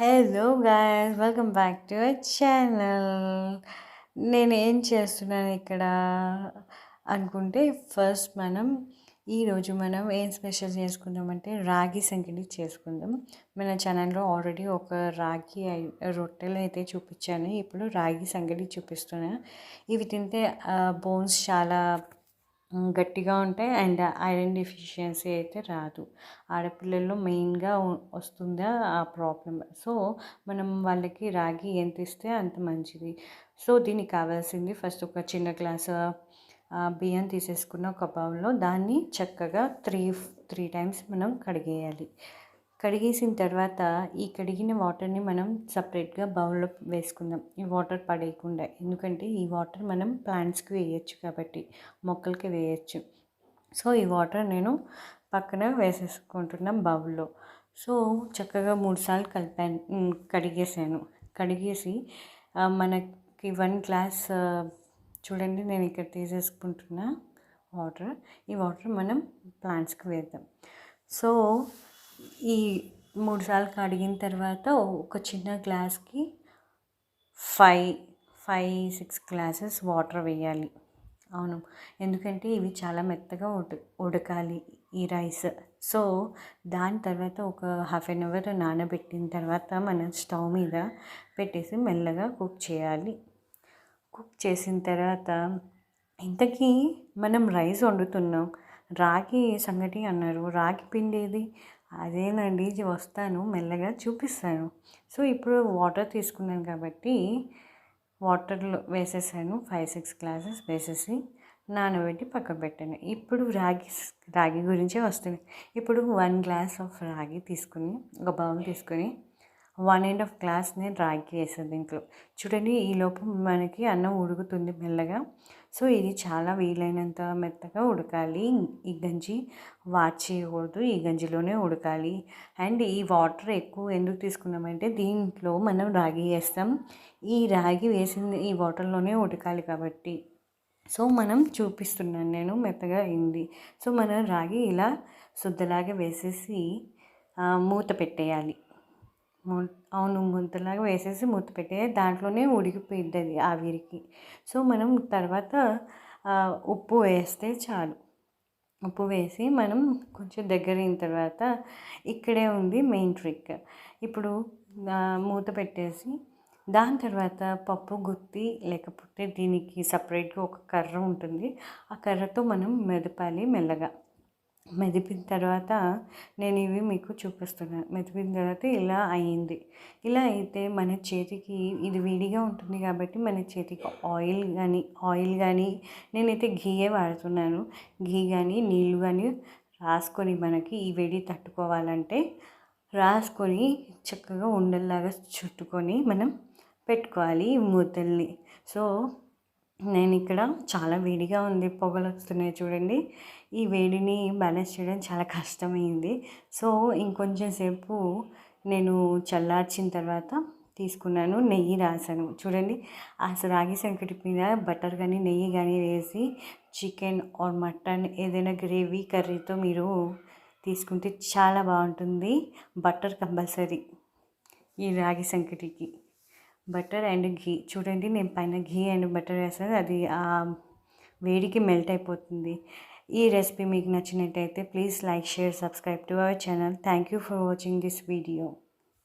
Hello guys welcome back to our channel నేను ఏం చేస్తున్నాను ఇక్కడ అనుకుంటే ఫస్ట్ మనం ఈరోజు మనం ఏం స్పెషల్ చేసుకుందామంటే రాగి సంగటి చేసుకుందాం. మన ఛానల్లో ఆల్రెడీ ఒక రాగి రొట్టెలు అయితే చూపించాను. ఇప్పుడు రాగి సంగటి చూపిస్తున్నాను ఇవి తింటే బోన్స్ చాలా గట్టిగా ఉంటాయి అండ్ ఐరన్ డెఫిషియన్సీ అయితే రాదు. ఆడపిల్లల్లో మెయిన్గా వస్తుందా ఆ ప్రాబ్లం సో మనం వాళ్ళకి రాగి ఎంత ఇస్తే అంత మంచిది. సో దీనికి కావాల్సింది ఫస్ట్ ఒక చిన్న గ్లాస్ బియ్యం తీసేసుకున్న ఒక బౌల్లో దాన్ని చక్కగా త్రీ త్రీ టైమ్స్ మనం కడిగేయాలి. కడిగేసిన తర్వాత ఈ కడిగిన వాటర్ని మనం సపరేట్గా బౌల్లో వేసుకుందాం. ఈ వాటర్ పడేయకుండా. ఎందుకంటే ఈ వాటర్ మనం ప్లాంట్స్కి వేయచ్చు కాబట్టి మొక్కలకి వేయచ్చు. సో ఈ వాటర్ నేను పక్కన వేసేసుకుంటున్నాం బౌల్లో. సో చక్కగా మూడుసార్లు కలిపాను కడిగేసాను. కడిగేసి మనకి వన్ గ్లాస్ చూడండి నేను ఇక్కడ తీసేసుకుంటున్నా వాటర్. ఈ వాటర్ మనం ప్లాంట్స్కి వేద్దాం. సో ఈ మూడు సార్లు కడిగిన తర్వాత ఒక చిన్న గ్లాస్కి five five six glasses water వేయాలి. అవును. ఎందుకంటే ఇవి చాలా మెత్తగా ఉడ ఉడకాలి ఈ రైస్. సో దాని తర్వాత ఒక హాఫ్ అన్ అవర్ నానబెట్టిన తర్వాత మనం స్టవ్ మీద పెట్టేసి మెల్లగా కుక్ చేయాలి. కుక్ చేసిన తర్వాత ఇంతకీ మనం రైస్ వండుతున్నాం. రాగి సంగటి అన్నారు. రాగి పిండి ఏది? అదేనండి ఇది వస్తాను మెల్లగా చూపిస్తాను. సో ఇప్పుడు వాటర్ తీసుకున్నాను కాబట్టి వాటర్లో వేసేసాను ఫైవ్ సిక్స్ గ్లాసెస్ వేసేసి నానబెట్టి పక్కన పెట్టాను. ఇప్పుడు రాగి రాగి గురించే వస్తుంది. ఇప్పుడు వన్ గ్లాస్ ఆఫ్ రాగి తీసుకుని ఒక బౌల్ తీసుకొని వన్ అండ్ ఆఫ్ గ్లాస్ నేను రాగి వేసాను దీంట్లో. చూడండి ఈ లోపు మనకి అన్నం ఉడుకుతుంది మెల్లగా. సో ఇది చాలా వీలైనంత మెత్తగా ఉడకాలి. ఈ గంజి వాచేయకూడదు ఈ గంజిలోనే ఉడకాలి. అండ్ ఈ వాటర్ ఎక్కువ ఎందుకు తీసుకున్నామంటే దీంట్లో మనం రాగి వేస్తాం. ఈ రాగి వేసింది ఈ వాటర్లోనే ఉడకాలి కాబట్టి. సో మనం చూపిస్తున్నాను నేను మెత్తగా అయింది. సో మనం రాగి ఇలా శుద్ధలాగా వేసేసి మూత పెట్టేయాలి. అవును ముద్దలాగా వేసేసి మూత పెట్టే దాంట్లోనే ఉడికిపోయిద్ది అది ఆవిరికి. సో మనం తర్వాత ఉప్పు వేస్తే చాలు. ఉప్పు వేసి మనం కొంచెం దగ్గర అయిన తర్వాత ఇక్కడే ఉంది మెయిన్ ట్రిక్. ఇప్పుడు మూత పెట్టేసి దాని తర్వాత పప్పు గుత్తి లేకపోతే దీనికి సపరేట్గా ఒక కర్ర ఉంటుంది. ఆ కర్రతో మనం మెదపాలి మెల్లగా. మెదిపిన తర్వాత నేను ఇవి మీకు చూపిస్తున్నాను మెదిపిన తర్వాత ఇలా అయింది. ఇలా అయితే మన చేతికి ఇది వేడిగా ఉంటుంది కాబట్టి మన చేతికి ఆయిల్ కానీ ఆయిల్ కానీ నేనైతే ఘీయే వాడుతున్నాను. ఘీ కానీ నీళ్ళు కానీ రాసుకొని మనకి ఈ వేడి తట్టుకోవాలంటే రాసుకొని చక్కగా ఉండల్లాగా చుట్టుకొని మనం పెట్టుకోవాలి ఈ మూతల్ని సో నేను ఇక్కడ చాలా వేడిగా ఉంది పొగలు వస్తున్నాయి చూడండి. ఈ వేడిని బ్యాలెన్స్ చేయడం చాలా కష్టమైంది. సో ఇంకొంచెం సేపు నేను చల్లార్చిన తర్వాత తీసుకున్నాను నెయ్యి రాసాను. చూడండి అసలు రాగి సంకటి మీద బటర్ కానీ నెయ్యి కానీ వేసి చికెన్ ఆర్ మటన్ ఏదైనా గ్రేవీ కర్రీతో మీరు తీసుకుంటే చాలా బాగుంటుంది. బటర్ కంపల్సరీ ఈ రాగి సంకటికి. బటర్ అండ్ ఘీ. చూడండి నేను పైన ఘీ అండ్ బటర్ వేసాను. అది ఆ వేడికి మెల్ట్ అయిపోతుంది. ఈ రెసిపీ మీకు నచ్చినట్టయితే please like share subscribe to our channel. Thank you for watching this video